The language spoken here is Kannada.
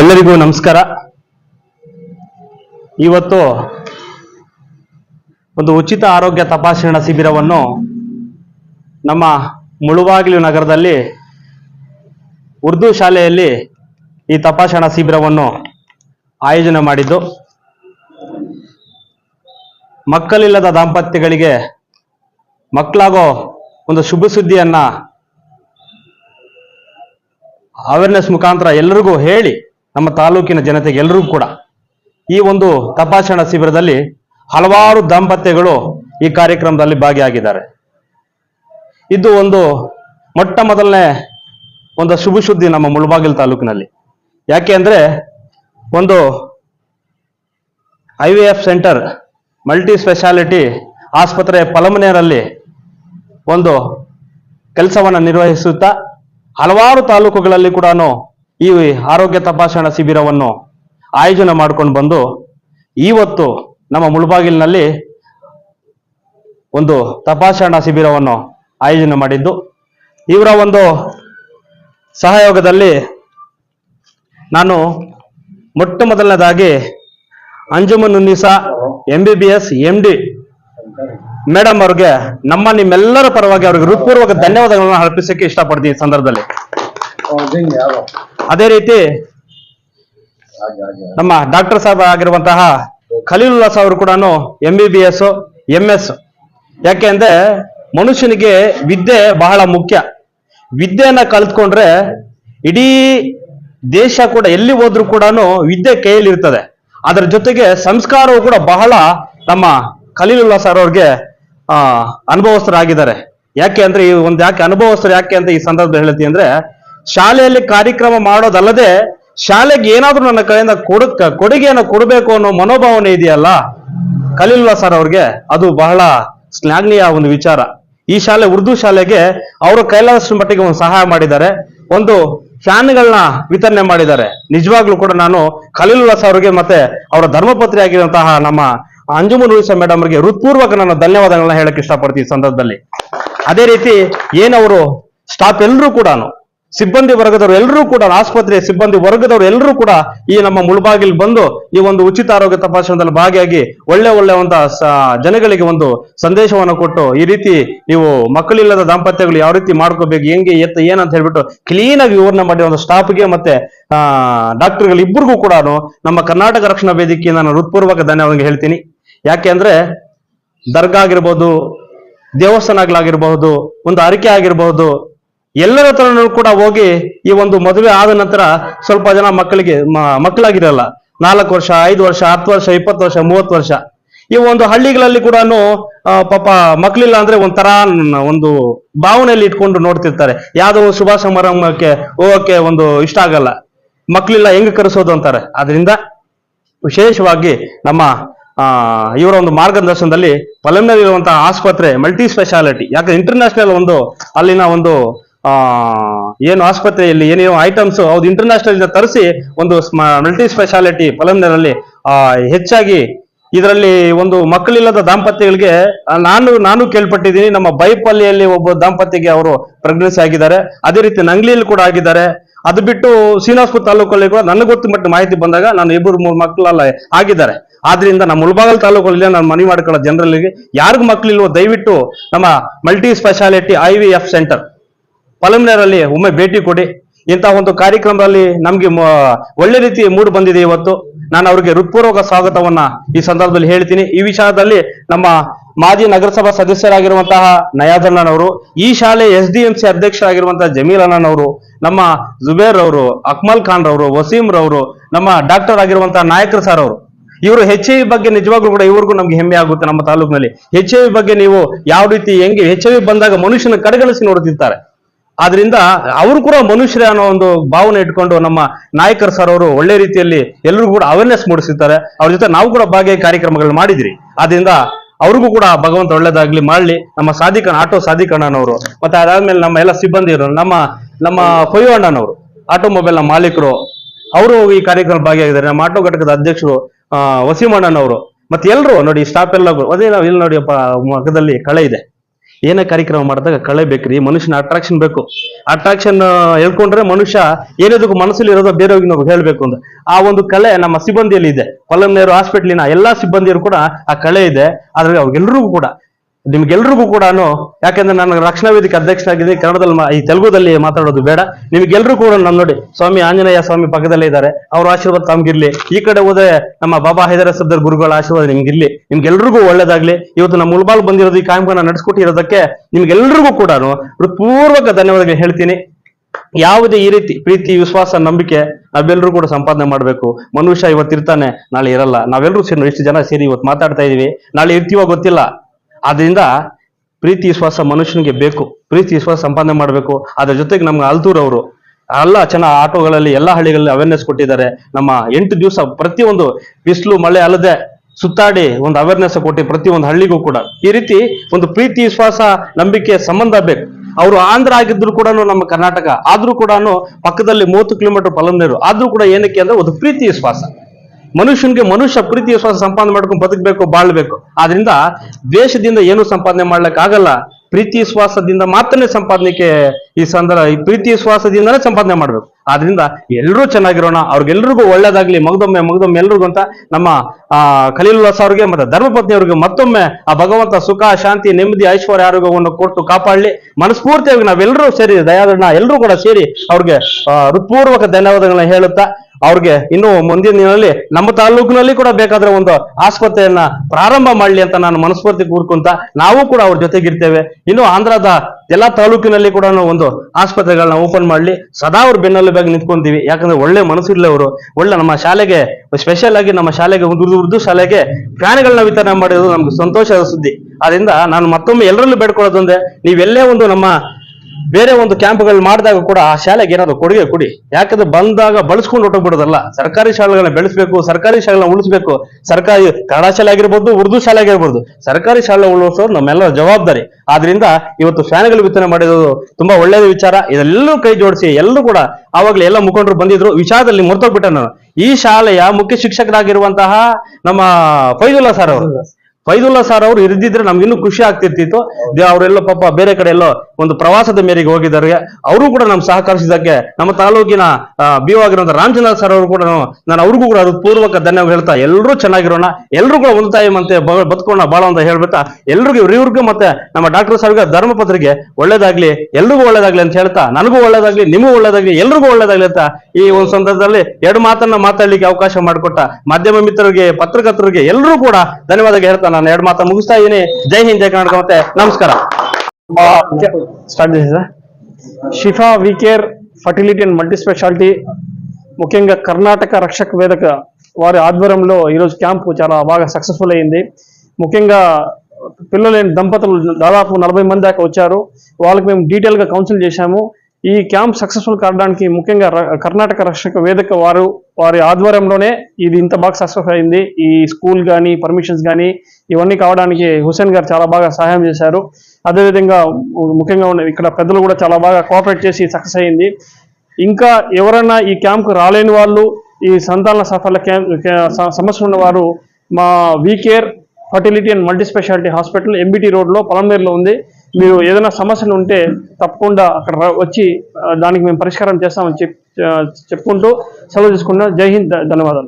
ಎಲ್ಲರಿಗೂ ನಮಸ್ಕಾರ. ಇವತ್ತು ಒಂದು ಉಚಿತ ಆರೋಗ್ಯ ತಪಾಸಣಾ ಶಿಬಿರವನ್ನು ನಮ್ಮ ಮುಳುವಾಗಿಲು ನಗರದಲ್ಲಿ ಉರ್ದು ಶಾಲೆಯಲ್ಲಿ ಈ ತಪಾಸಣಾ ಶಿಬಿರವನ್ನು ಆಯೋಜನೆ ಮಾಡಿದ್ದು. ಮಕ್ಕಳಿಲ್ಲದ ದಾಂಪತ್ಯಗಳಿಗೆ ಮಕ್ಕಳಾಗೋ ಒಂದು ಶುಭ ಸುದ್ದಿಯನ್ನ ಅವೇರ್ನೆಸ್ ಮುಖಾಂತರ ಎಲ್ಲರಿಗೂ ಹೇಳಿ, ನಮ್ಮ ತಾಲೂಕಿನ ಜನತೆಗೆ ಎಲ್ಲರಿಗೂ ಕೂಡ. ಈ ಒಂದು ತಪಾಸಣಾ ಶಿಬಿರದಲ್ಲಿ ಹಲವಾರು ದಾಂಪತ್ಯಗಳು ಈ ಕಾರ್ಯಕ್ರಮದಲ್ಲಿ ಭಾಗಿಯಾಗಿದ್ದಾರೆ. ಇದು ಒಂದು ಮೊಟ್ಟ ಮೊದಲನೇ ಒಂದು ಶುಭ ಸುದ್ದಿ ನಮ್ಮ ಮುಳಬಾಗಿಲು ತಾಲೂಕಿನಲ್ಲಿ. ಯಾಕೆ ಅಂದರೆ ಒಂದು I V F centre multi speciality ಆಸ್ಪತ್ರೆ ಪಲಮನೇರಲ್ಲಿ ಒಂದು ಕೆಲಸವನ್ನು ನಿರ್ವಹಿಸುತ್ತಾ ಹಲವಾರು ತಾಲೂಕುಗಳಲ್ಲಿ ಕೂಡ ಈ ಆರೋಗ್ಯ ತಪಾಸಣಾ ಶಿಬಿರವನ್ನು ಆಯೋಜನೆ ಮಾಡ್ಕೊಂಡು ಬಂದು ಇವತ್ತು ನಮ್ಮ ಮುಳಬಾಗಿಲಿನಲ್ಲಿ ಒಂದು ತಪಾಸಣಾ ಶಿಬಿರವನ್ನು ಆಯೋಜನೆ ಮಾಡಿದ್ದು. ಇವರ ಒಂದು ಸಹಯೋಗದಲ್ಲಿ ನಾನು ಮೊಟ್ಟ ಮೊದಲನೇದಾಗಿ Anjuman Nisa M B B S M D madam ಅವ್ರಿಗೆ ನಮ್ಮ ನಿಮ್ಮೆಲ್ಲರ ಪರವಾಗಿ ಅವ್ರಿಗೆ ಹೃತ್ಪೂರ್ವಕ ಧನ್ಯವಾದಗಳನ್ನು ಅರ್ಪಿಸಕ್ಕೆ ಇಷ್ಟಪಡ್ತೀನಿ ಈ ಸಂದರ್ಭದಲ್ಲಿ. ಅದೇ ರೀತಿ ನಮ್ಮ ಡಾಕ್ಟರ್ ಸಾಹೇಬ್ ಆಗಿರುವಂತಹ ಖಲೀಲುಲ್ಲಾ ಅವರು ಕೂಡ M B B S M S ಯಾಕೆ ಅಂದ್ರೆ ಮನುಷ್ಯನಿಗೆ ವಿದ್ಯೆ ಬಹಳ ಮುಖ್ಯ. ವಿದ್ಯೆಯನ್ನ ಕಲ್ತ್ಕೊಂಡ್ರೆ ಇಡೀ ದೇಶ ಕೂಡ ಎಲ್ಲಿ ಹೋದ್ರು ಕೂಡ ವಿದ್ಯೆ ಕೈಯಲ್ಲಿ ಇರ್ತದೆ ಅದರ ಜೊತೆಗೆ ಸಂಸ್ಕಾರವು ಕೂಡ ಬಹಳ ನಮ್ಮ ಖಲೀಲುಲ್ಲಾ ಸರ್ ಅವ್ರಿಗೆ ಆ, ಅನುಭವಸ್ಥರಾಗಿದ್ದಾರೆ. ಯಾಕೆ ಅಂದ್ರೆ ಈ ಒಂದು ಯಾಕೆ ಅನುಭವಸ್ಥರು ಯಾಕೆ ಅಂತ ಈ ಸಂದರ್ಭದಲ್ಲಿ ಹೇಳ್ತೀನಿ ಅಂದ್ರೆ, ಶಾಲೆಯಲ್ಲಿ ಕಾರ್ಯಕ್ರಮ ಮಾಡೋದಲ್ಲದೆ ಶಾಲೆಗೆ ಏನಾದ್ರೂ ನನ್ನ ಕಡೆಯಿಂದ ಕೊಡ ಕೊಡುಗೆಯನ್ನು ಕೊಡಬೇಕು ಅನ್ನೋ ಮನೋಭಾವನೆ ಇದೆಯಲ್ಲ? ಖಲೀಲುಲ್ಲಾ ಸರ್ ಅವ್ರಿಗೆ? ಅದು ಬಹಳ ಶ್ಲಾಘನೀಯ ಒಂದು ವಿಚಾರ. ಈ ಶಾಲೆ, ಉರ್ದು ಶಾಲೆಗೆ ಅವರು ಕೈಲಾದಷ್ಟು ಮಟ್ಟಿಗೆ ಒಂದು ಸಹಾಯ ಮಾಡಿದ್ದಾರೆ. ಒಂದು ಫ್ಯಾನ್ಗಳನ್ನ ವಿತರಣೆ ಮಾಡಿದ್ದಾರೆ. ನಿಜವಾಗ್ಲೂ ಕೂಡ ನಾನು ಖಲೀಲ್ ಅವ್ರಿಗೆ ಮತ್ತೆ ಅವರ ಧರ್ಮಪತ್ರಿ ಆಗಿರುವಂತಹ ನಮ್ಮ ಅಂಜುಮನ್ ಉಳಿಸ ಮೇಡಮ್ ಅವರಿಗೆ ಹೃತ್ಪೂರ್ವಕ ನಾನು ಧನ್ಯವಾದಗಳನ್ನ ಹೇಳಕ್ ಇಷ್ಟಪಡ್ತೀನಿ ಈ ಸಂದರ್ಭದಲ್ಲಿ. ಅದೇ ರೀತಿ ಏನವರು ಸ್ಟಾಫ್ ಎಲ್ಲರೂ ಕೂಡ ಸಿಬ್ಬಂದಿ ವರ್ಗದವರು ಎಲ್ಲರೂ ಕೂಡ ಆಸ್ಪತ್ರೆಯ ಸಿಬ್ಬಂದಿ ವರ್ಗದವರು ಎಲ್ಲರೂ ಕೂಡ ಈ ನಮ್ಮ ಮುಳಬಾಗಿಲ್ ಬಂದು ಈ ಒಂದು ಉಚಿತ ಆರೋಗ್ಯ ತಪಾಸಣೆಯಲ್ಲಿ ಭಾಗಿಯಾಗಿ ಒಳ್ಳೆ ಒಳ್ಳೆ ಒಂದು ಜನಗಳಿಗೆ ಒಂದು ಸಂದೇಶವನ್ನು ಕೊಟ್ಟು ಈ ರೀತಿ ನೀವು ಮಕ್ಕಳಿಲ್ಲದ ದಾಂಪತ್ಯಗಳು ಯಾವ ರೀತಿ ಮಾಡ್ಕೋಬೇಕು, ಹೆಂಗೆ, ಎತ್ತ ಏನಂತ ಹೇಳ್ಬಿಟ್ಟು ಕ್ಲೀನ್ ಆಗಿ ವಿವರಣೆ ಮಾಡಿ ಒಂದು ಸ್ಟಾಫ್ಗೆ ಮತ್ತೆ, ಆ ಡಾಕ್ಟರ್ಗಳು ಇಬ್ಬರಿಗೂ ಕೂಡ ನಮ್ಮ ಕರ್ನಾಟಕ ರಕ್ಷಣಾ ವೇದಿಕೆಯಿಂದ ನಾನು ಹೃತ್ಪೂರ್ವಕ ಧನ್ಯವಾದ ಹೇಳ್ತೀನಿ. ಯಾಕೆ ಅಂದ್ರೆ ದರ್ಗಾ ಆಗಿರ್ಬೋದು ದೇವಸ್ಥಾನಗಳಾಗಿರ್ಬಹುದು, ಒಂದು ಅರಿಕೆ ಆಗಿರಬಹುದು, ಎಲ್ಲರ ಹತ್ರನೂ ಕೂಡ ಹೋಗಿ ಈ ಒಂದು ಮದುವೆ ಆದ ನಂತರ ಸ್ವಲ್ಪ ಜನ ಮಕ್ಕಳಿಗೆ ಮಕ್ಕಳಾಗಿರಲ್ಲ, ನಾಲ್ಕು ವರ್ಷ, ಐದು ವರ್ಷ, ಹತ್ತು ವರ್ಷ, ಇಪ್ಪತ್ತು ವರ್ಷ, ಮೂವತ್ತು ವರ್ಷ. ಈ ಒಂದು ಹಳ್ಳಿಗಳಲ್ಲಿ ಕೂಡ ಪಾಪ ಮಕ್ಕಳಿಲ್ಲ ಅಂದ್ರೆ ಒಂಥರ ಒಂದು ಭಾವನೆಯಲ್ಲಿ ಇಟ್ಕೊಂಡು ನೋಡ್ತಿರ್ತಾರೆ. ಯಾವುದೋ ಶುಭ ಸಮಾರಂಭಕ್ಕೆ ಹೋಗಕ್ಕೆ ಒಂದು ಇಷ್ಟ ಆಗಲ್ಲ. ಮಕ್ಕಳಿಲ್ಲ ಹೆಂಗ್ ಕರೆಸೋದು ಅಂತಾರೆ. ಅದರಿಂದ ವಿಶೇಷವಾಗಿ ನಮ್ಮ ಇವರ ಒಂದು ಮಾರ್ಗದರ್ಶನದಲ್ಲಿ ಪಲಂನಲ್ಲಿರುವಂತಹ ಆಸ್ಪತ್ರೆ ಮಲ್ಟಿ ಸ್ಪೆಷಾಲಿಟಿ ಯಾಕಂದ್ರೆ ಇಂಟರ್ನ್ಯಾಷನಲ್ ಒಂದು ಅಲ್ಲಿನ ಒಂದು, ಆ, ಏನು ಆಸ್ಪತ್ರೆಯಲ್ಲಿ ಏನೇನು ಐಟಮ್ಸ್ ಹೌದು ಇಂಟರ್ನ್ಯಾಷನಲ್ ಇಂದ ತರಿಸಿ ಒಂದು ಮಲ್ಟಿ ಸ್ಪೆಷಾಲಿಟಿ ಪಲಂನಲ್ಲಿ ಆ, ಹೆಚ್ಚಾಗಿ ಇದರಲ್ಲಿ ಒಂದು ಮಕ್ಕಳಿಲ್ಲದ ದಾಂಪತ್ಯಗಳಿಗೆ ನಾನು ನಾನು ಕೇಳ್ಪಟ್ಟಿದ್ದೀನಿ ನಮ್ಮ ಬೈಪಲ್ಲಿಯಲ್ಲಿ ಒಬ್ಬ ದಾಂಪತ್ಯಗೆ ಅವರು ಪ್ರೆಗ್ನೆನ್ಸಿ ಆಗಿದ್ದಾರೆ. ಅದೇ ರೀತಿ ನಂಗ್ಲಿಯಲ್ಲಿ ಕೂಡ ಆಗಿದ್ದಾರೆ. ಅದು ಬಿಟ್ಟು ಶ್ರೀನಿವಾಸಪುರ ತಾಲೂಕಲ್ಲಿ ಕೂಡ ನನಗೆ ಗೊತ್ತು ಮಟ್ಟ ಮಾಹಿತಿ ಬಂದಾಗ ನಾನು ಇಬ್ಬರು ಮೂರು ಮಕ್ಕಳಲ್ಲ ಆಗಿದ್ದಾರೆ. ಆದ್ರಿಂದ ನಮ್ಮ ಮುಳಬಾಗಲ್ ತಾಲೂಕಲ್ಲಿ ನಾನು ಮನವಿ ಮಾಡ್ಕೊಳ್ಳೋ ಜನರಲ್ಲಿಗೆ. ಯಾರಿಗೂ ಮಕ್ಕಳಿಲ್ವೋ ದಯವಿಟ್ಟು ನಮ್ಮ multi speciality I V F centre ಪಲಮ್ನೇರಲ್ಲಿ ಒಮ್ಮೆ ಭೇಟಿ ಕೊಡಿ. ಇಂತಹ ಒಂದು ಕಾರ್ಯಕ್ರಮದಲ್ಲಿ ನಮಗೆ ಒಳ್ಳೆ ರೀತಿ ಮೂಡ್ ಬಂದಿದೆ ಇವತ್ತು. ನಾನು ಅವರಿಗೆ ಹೃತ್ಪೂರ್ವಕ ಸ್ವಾಗತವನ್ನ ಈ ಸಂದರ್ಭದಲ್ಲಿ ಹೇಳ್ತೀನಿ. ಈ ವಿಚಾರದಲ್ಲಿ ನಮ್ಮ ಮಾಜಿ ನಗರಸಭಾ ಸದಸ್ಯರಾಗಿರುವಂತಹ ಅವರು ಈ ಶಾಲೆ ಎಸ್ ಡಿ ಎಂ ಸಿ ಅಧ್ಯಕ್ಷರಾಗಿರುವಂತಹ ಜಮೀಲ್ ಅಣ್ಣನವರು ನಮ್ಮ ಜುಬೇರ್ ಅವರು ಅಕ್ಮಲ್ ಖಾನ್ ರವರು ವಸೀಂ ರವರು ನಮ್ಮ ಡಾಕ್ಟರ್ ಆಗಿರುವಂತಹ ನಾಯಕರ್ ಸರ್ ಅವರು. ಇವರು ಹೆಚ್ ಐ ಬಗ್ಗೆ ನಿಜವಾಗ್ಲೂ ಕೂಡ ಇವ್ರಿಗೂ ನಮ್ಗೆ ಹೆಮ್ಮೆ ಆಗುತ್ತೆ ನಮ್ಮ ತಾಲೂಕಿನಲ್ಲಿ. ಹೆಚ್ ಐ ಬಗ್ಗೆ ನೀವು ಯಾವ ರೀತಿ ಹೆಂಗೆ ಹೆಚ್ ಐ ಬಂದಾಗ ಮನುಷ್ಯನ ಕಡೆಗಣಿಸಿ ನೋಡುತ್ತಿರ್ತಾರೆ. ಆದ್ರಿಂದ ಅವರು ಕೂಡ ಮನುಷ್ಯರೇ ಅನ್ನೋ ಒಂದು ಭಾವನೆ ಇಟ್ಕೊಂಡು ನಮ್ಮ ನಾಯಕರ್ ಸರ್ ಅವರು ಒಳ್ಳೆ ರೀತಿಯಲ್ಲಿ ಎಲ್ಲರೂ ಕೂಡ ಅವೇರ್ನೆಸ್ ಮೂಡಿಸಿದ್ದಾರೆ ಅವ್ರ ಜೊತೆ ನಾವು ಕೂಡ ಭಾಗಿ ಕಾರ್ಯಕ್ರಮಗಳು ಮಾಡಿದ್ರಿ. ಆದ್ರಿಂದ ಅವ್ರಿಗೂ ಕೂಡ ಭಗವಂತ ಒಳ್ಳೇದಾಗ್ಲಿ ಮಾಡ್ಲಿ. ನಮ್ಮ ಸಾಧಿಕಣ ಆಟೋ ಸಾದಿಕಣ್ಣನವರು, ಮತ್ತೆ ಅದಾದ್ಮೇಲೆ ನಮ್ಮ ಎಲ್ಲ ಸಿಬ್ಬಂದಿರು ನಮ್ಮ ನಮ್ಮ ಕೊಯ್ಯೋ ಅಣ್ಣನವರು ಆಟೋಮೊಬೈಲ್ ಮಾಲೀಕರು, ಅವರು ಈ ಕಾರ್ಯಕ್ರಮ ಭಾಗಿಯಾಗಿದ್ದಾರೆ. ನಮ್ಮ ಆಟೋ ಘಟಕದ ಅಧ್ಯಕ್ಷರು ವಸೀಮಣ್ಣನವರು, ಮತ್ತೆ ಎಲ್ಲರೂ ನೋಡಿ ಸ್ಟಾಫ್ ಎಲ್ಲ ಅದೇ ನಾವು ಇಲ್ಲಿ ನೋಡಿ ಮಗದಲ್ಲಿ ಕಳೆ ಇದೆ. ಏನೇ ಕಾರ್ಯಕ್ರಮ ಮಾಡಿದಾಗ ಕಳೆ ಬೇಕ್ರಿ, ಮನುಷ್ಯನ ಅಟ್ರಾಕ್ಷನ್ ಬೇಕು. ಅಟ್ರಾಕ್ಷನ್ ಹೇಳ್ಕೊಂಡ್ರೆ ಮನುಷ್ಯ ಏನೇದಕ್ಕೂ ಮನಸ್ಸಲ್ಲಿ ಇರೋದು ಬೇರೆಯವ್ರಿಗೆ ನಾವು ಹೇಳ್ಬೇಕು ಅಂತ. ಆ ಒಂದು ಕಳೆ ನಮ್ಮ ಸಿಬ್ಬಂದಿಯಲ್ಲಿ ಇದೆ ಕೊಲ್ಲಂನೇರು ಹಾಸ್ಪಿಟ್ಲಿನ ಎಲ್ಲಾ ಸಿಬ್ಬಂದಿಯರು ಕೂಡ ಆ ಕಳೆ ಇದೆ. ಆದ್ರೆ ಅವ್ರಿಗೆಲ್ರಿಗೂ ಕೂಡ ನಿಮ್ಗೆಲ್ರಿಗೂ ಕೂಡ ಯಾಕಂದ್ರೆ ನಾನು ರಕ್ಷಣಾ ವೇದಿಕೆ ಅಧ್ಯಕ್ಷನಾಗಿದ್ದೀನಿ, ಕನ್ನಡದಲ್ಲಿ ಈ ತೆಲುಗುದಲ್ಲಿ ಮಾತಾಡೋದು ಬೇಡ. ನಿಮ್ಗೆಲ್ರಿಗೂ ಕೂಡ ನಾನು ನೋಡಿ, ಸ್ವಾಮಿ ಆಂಜನೇಯ ಸ್ವಾಮಿ ಪಕ್ಕದಲ್ಲೇ ಇದ್ದಾರೆ, ಅವ್ರ ಆಶೀರ್ವಾದ ತಮ್ಗಿರ್ಲಿ. ಈ ಕಡೆ ಹೋದ್ರೆ ನಮ್ಮ ಬಾಬಾ ಹೈದರ ಸದ್ದರ್ ಗುರುಗಳ ಆಶೀರ್ವಾದ ನಿಮ್ಗಿರ್ಲಿ. ನಿಮ್ಗೆಲ್ರಿಗೂ ಒಳ್ಳೇದಾಗ್ಲಿ. ಇವತ್ತು ನಮ್ಮ ಮುಲ್ಬಾಲ್ ಬಂದಿರೋದು, ಈ ಕಾರ್ಯಕ್ರಮ ನಡೆಸ್ಕೊಟ್ಟಿರೋದಕ್ಕೆ ನಿಮ್ಗೆಲ್ರಿಗೂ ಕೂಡ ಹೃತ್ಪೂರ್ವಕ ಧನ್ಯವಾದಗಳು ಹೇಳ್ತೀನಿ. ಯಾವುದೇ ಈ ರೀತಿ ಪ್ರೀತಿ, ವಿಶ್ವಾಸ, ನಂಬಿಕೆ ನಾವೆಲ್ಲರೂ ಕೂಡ ಸಂಪಾದನೆ ಮಾಡಬೇಕು. ಮನುಷ್ಯ ಇವತ್ತಿರ್ತಾನೆ, ನಾಳೆ ಇರಲ್ಲ. ನಾವೆಲ್ಲರೂ ಸೇರಿ ಇಷ್ಟು ಜನ ಸೇರಿ ಇವತ್ತು ಮಾತಾಡ್ತಾ ಇದೀವಿ. ನಾಳೆ ಇರ್ತೀವೋ ಗೊತ್ತಿಲ್ಲ. ಆದ್ರಿಂದ ಪ್ರೀತಿ, ವಿಶ್ವಾಸ ಮನುಷ್ಯನಿಗೆ ಬೇಕು. ಪ್ರೀತಿ, ವಿಶ್ವಾಸ ಸಂಪಾದನೆ ಮಾಡಬೇಕು. ಅದ್ರ ಜೊತೆಗೆ ನಮ್ಗೆ ಅಲ್ತೂರ್ ಅವರು ಎಲ್ಲ ಚೆನ್ನಾಗಿ ಆಟೋಗಳಲ್ಲಿ, ಎಲ್ಲ ಹಳ್ಳಿಗಳಲ್ಲಿ ಅವೇರ್ನೆಸ್ ಕೊಟ್ಟಿದ್ದಾರೆ. ನಮ್ಮ ಎಂಟು ದಿವಸ ಪ್ರತಿಯೊಂದು ಬಿಸಿಲು, ಮಳೆ ಅಲ್ಲದೆ ಸುತ್ತಾಡಿ ಒಂದು ಅವೇರ್ನೆಸ್ ಕೊಟ್ಟು ಪ್ರತಿಯೊಂದು ಹಳ್ಳಿಗೂ ಕೂಡ. ಈ ರೀತಿ ಒಂದು ಪ್ರೀತಿ, ವಿಶ್ವಾಸ, ನಂಬಿಕೆ ಸಂಬಂಧ ಬೇಕು. ಅವರು ಆಂಧ್ರ ಆಗಿದ್ರು ಕೂಡ ನಮ್ಮ ಕರ್ನಾಟಕ. ಆದ್ರೂ ಕೂಡ ಪಕ್ಕದಲ್ಲಿ ಮೂವತ್ತು ಕಿಲೋಮೀಟರ್ ಪಲಂನೇರು ಆದ್ರೂ ಕೂಡ ಏನಕ್ಕೆ ಅಂದ್ರೆ ಒಂದು ಪ್ರೀತಿ, ವಿಶ್ವಾಸ. ಮನುಷ್ಯನ್ಗೆ ಮನುಷ್ಯ ಪ್ರೀತಿ ವಿಶ್ವಾಸ ಸಂಪಾದನೆ ಮಾಡ್ಕೊಂಡು ಬದುಕಬೇಕು, ಬಾಳ್ಬೇಕು. ಆದ್ರಿಂದ ದ್ವೇಷದಿಂದ ಏನು ಸಂಪಾದನೆ ಮಾಡ್ಲಿಕ್ಕೆ ಆಗಲ್ಲ ಪ್ರೀತಿ ವಿಶ್ವಾಸದಿಂದ ಮಾತ್ರನೇ ಸಂಪಾದನೆಗೆ ಈ ಸಂದರ್ಭ, ಈ ಪ್ರೀತಿ ವಿಶ್ವಾಸದಿಂದನೇ ಸಂಪಾದನೆ ಮಾಡ್ಬೇಕು. ಆದ್ರಿಂದ ಎಲ್ಲರೂ ಚೆನ್ನಾಗಿರೋಣ, ಅವ್ರಿಗೆಲ್ರಿಗೂ ಒಳ್ಳೇದಾಗ್ಲಿ, ಮಗದೊಮ್ಮೆ ಮಗದೊಮ್ಮೆ ಎಲ್ರಿಗೂ ಅಂತ ನಮ್ಮ, ಆ ಖಲೀಲ್ವಾಸ ಅವ್ರಿಗೆ ಮತ್ತೆ ಧರ್ಮಪತ್ನಿ ಅವ್ರಿಗೆ ಮತ್ತೊಮ್ಮೆ ಆ ಭಗವಂತ ಸುಖ, ಶಾಂತಿ, ನೆಮ್ಮದಿ, ಐಶ್ವರ್ಯ, ಆರೋಗ್ಯವನ್ನು ಕೊಟ್ಟು ಕಾಪಾಡಲಿ. ಮನಸ್ಫೂರ್ತಿಯಾಗಿ ನಾವೆಲ್ಲರೂ ಸೇರಿ, ದಯಾದಣ್ಣ ಎಲ್ಲರೂ ಕೂಡ ಸೇರಿ ಅವ್ರಿಗೆ ಹೃತ್ಪೂರ್ವಕ ಧನ್ಯವಾದಗಳನ್ನ ಹೇಳುತ್ತಾ ಅವ್ರಿಗೆ ಇನ್ನು ಮುಂದಿನ ದಿನದಲ್ಲಿ ನಮ್ಮ ತಾಲೂಕಿನಲ್ಲಿ ಕೂಡ ಬೇಕಾದ್ರೆ ಒಂದು ಆಸ್ಪತ್ರೆಯನ್ನ ಪ್ರಾರಂಭ ಮಾಡ್ಲಿ ಅಂತ ನಾನು ಮನಸ್ಫೂರ್ತಿ ಕೂರ್ಕೊಂತ ನಾವು ಕೂಡ ಅವ್ರ ಜೊತೆಗಿರ್ತೇವೆ. ಇನ್ನು ಆಂಧ್ರದ ಎಲ್ಲಾ ತಾಲೂಕಿನಲ್ಲಿ ಕೂಡ ಒಂದು ಆಸ್ಪತ್ರೆಗಳನ್ನ ಓಪನ್ ಮಾಡ್ಲಿ. ಸದಾ ಅವ್ರ ಬೆನ್ನೆಲುಬಾಗಿ ನಿಂತ್ಕೊಂತೀವಿ. ಯಾಕಂದ್ರೆ ಒಳ್ಳೆ ಮನಸ್ಸಿರ್ಲಿ ಅವರು. ಒಳ್ಳೆ ನಮ್ಮ ಶಾಲೆಗೆ ಸ್ಪೆಷಲ್ ಆಗಿ ನಮ್ಮ ಶಾಲೆಗೆ ಒಂದು ಉರ್ದು ಶಾಲೆಗೆ ಫ್ಯಾನ್ಗಳನ್ನ ವಿತರಣೆ ಮಾಡಿರೋದು ನಮ್ಗೆ ಸಂತೋಷದ ಸುದ್ದಿ. ಅದರಿಂದ ನಾನು ಮತ್ತೊಮ್ಮೆ ಎಲ್ಲರಲ್ಲೂ ಬೇಡ್ಕೊಳ್ಳೋದಂದ್ರೆ ನೀವೆಲ್ಲೇ ಒಂದು ನಮ್ಮ ಬೇರೆ ಒಂದು ಕ್ಯಾಂಪ್ಗಳು ಮಾಡಿದಾಗ ಕೂಡ ಆ ಶಾಲೆಗೆ ಏನಾದ್ರು ಕೊಡುಗೆ ಕೊಡಿ. ಯಾಕಂದ್ರೆ ಬಂದಾಗ ಬಳಸ್ಕೊಂಡು ಹೊಟ್ಟೋಗ್ಬಿಡೋದಲ್ಲ ಸರ್ಕಾರಿ ಶಾಲೆಗಳನ್ನ ಬೆಳೆಸಬೇಕು, ಸರ್ಕಾರಿ ಶಾಲೆಗಳನ್ನ ಉಳಿಸ್ಬೇಕು. ಸರ್ಕಾರಿ ಕನ್ನಡ ಶಾಲೆ ಆಗಿರ್ಬೋದು, ಉರ್ದು ಶಾಲೆ ಆಗಿರ್ಬೋದು. ಸರ್ಕಾರಿ ಶಾಲೆ ಉಳಿಸೋದು ನಮ್ಮೆಲ್ಲರ ಜವಾಬ್ದಾರಿ. ಆದ್ರಿಂದ ಇವತ್ತು ಫ್ಯಾನ್ಗಳು ವಿತರಣೆ ಮಾಡಿರೋದು ತುಂಬಾ ಒಳ್ಳೆಯ ವಿಚಾರ. ಇದೆಲ್ಲರೂ ಕೈ ಜೋಡಿಸಿ ಎಲ್ಲರೂ ಕೂಡ ಆವಾಗಲೇ ಎಲ್ಲ ಮುಖಂಡರು ಬಂದಿದ್ರು. ವಿಚಾರದಲ್ಲಿ ಮುರ್ತೋಗ್ಬಿಟ್ಟೆ ನಾನು. ಈ ಶಾಲೆಯ ಮುಖ್ಯ ಶಿಕ್ಷಕರಾಗಿರುವಂತಹ ನಮ್ಮ ಫೈಜುಲ್ಲಾ ಸರ್ ಅವರು. ಫೈದುಲ್ಲಾ ಸರ್ ಅವರು ಇರಿದಿದ್ರೆ ನಮ್ಗೆ ಇನ್ನೂ ಖುಷಿ ಆಗ್ತಿರ್ತಿತ್ತು. ಅವರೆಲ್ಲೋ ಪಾಪ ಬೇರೆ ಕಡೆ ಎಲ್ಲೋ ಒಂದು ಪ್ರವಾಸದ ಮೇರೆಗೆ ಹೋಗಿದ್ದಾರೆ. ಅವರು ಕೂಡ ನಮ್ ಸಹಕರಿಸಿದಕ್ಕೆ ನಮ್ಮ ತಾಲೂಕಿನ ಬಿ ಆಗಿರುವಂತ ರಾಮಚಂದ್ರ ಸರ್ ಅವರು ಕೂಡ ನಾನು ಅವ್ರಿಗೂ ಕೂಡ ಪೂರ್ವಕ ಧನ್ಯವಾದ ಹೇಳ್ತಾ ಎಲ್ಲರೂ ಚೆನ್ನಾಗಿರೋಣ ಎಲ್ಲರೂ ಕೂಡ ಒಂದು ತಾಯಿ ಮತ್ತೆ ಬದುಕೋಣ ಬಾಳ ಅಂತ ಹೇಳ್ಬಿಟ್ಟ, ಎಲ್ರಿಗೂ ಇವ್ರಿಗೂ ಮತ್ತೆ ನಮ್ಮ ಡಾಕ್ಟರ್ ಸರ್ಗೆ ಧರ್ಮಪತ್ರಿಗೆ ಒಳ್ಳೇದಾಗ್ಲಿ, ಎಲ್ರಿಗೂ ಒಳ್ಳೇದಾಗ್ಲಿ ಅಂತ ಹೇಳ್ತಾ, ನನಗೂ ಒಳ್ಳೇದಾಗ್ಲಿ, ನಿಮಗೂ ಒಳ್ಳೇದಾಗ್ಲಿ, ಎಲ್ರಿಗೂ ಒಳ್ಳೇದಾಗ್ಲಿ ಅಂತ ಈ ಒಂದು ಸಂದರ್ಭದಲ್ಲಿ ಎರಡು ಮಾತನ್ನ ಮಾತಾಡ್ಲಿಕ್ಕೆ ಅವಕಾಶ ಮಾಡಿಕೊಟ್ಟ ಮಾಧ್ಯಮ ಮಿತ್ರರಿಗೆ, ಪತ್ರಕರ್ತರಿಗೆ ಎಲ್ಲರೂ ಕೂಡ ಧನ್ಯವಾದ ಹೇಳ್ತಾ ನಾನು ಎರಡು ಮಾತನ್ನ ಮುಗಿಸ್ತಾ ಇದ್ದೀನಿ ಜೈ ಹಿಂದ್ ಜೈ ಕರ್ನಾಟಕ ಮತ್ತೆ ನಮಸ್ಕಾರ స్టార్ట్ చేసేదా Shifa we care fertility and multi speciality ముఖ్యంగా కర్ణాటక రక్షక వేదిక వారి ఆధ్వర్యంలో ఈరోజు క్యాంపు చాలా బాగా సక్సెస్ఫుల్ అయింది ముఖ్యంగా పిల్లలు లేని దంపతులు దాదాపు నలభై మంది దాకా వచ్చారు వాళ్ళకి మేము డీటెయిల్గా కౌన్సిల్ చేశాము ఈ క్యాంప్ సక్సెస్ఫుల్ కావడానికి ముఖ్యంగా ర- కర్ణాటక రక్షక వేదిక వారు వారి ఆధ్వర్యంలోనే ఇది ఇంత బాగా సక్సెస్ అయింది ఈ స్కూల్ కానీ పర్మిషన్స్ కానీ ఇవన్నీ కావడానికి హుసేన్ గారు చాలా బాగా సహాయం చేశారు. అదేవిధంగా ముఖ్యంగా ఉన్న ఇక్కడ పెద్దలు కూడా చాలా బాగా కోఆపరేట్ చేసి సక్సెస్ అయింది. ఇంకా ఎవరైనా ఈ క్యాంప్కు రాలేని వాళ్ళు ఈ సంతాన సఫల క్యాంప్ సమస్య ఉన్నవారు మా WeCare fertility and multi speciality hospital MBT రోడ్లో పొలంనేరులో ఉంది. మీరు ఏదైనా సమస్యలు ఉంటే తప్పకుండా అక్కడ వచ్చి దానికి మేము పరిష్కారం చేస్తామని చెప్ చెప్పుకుంటూ సెలవు తీసుకుంటున్నాం. జై హింద్ ధన్యవాదాలు.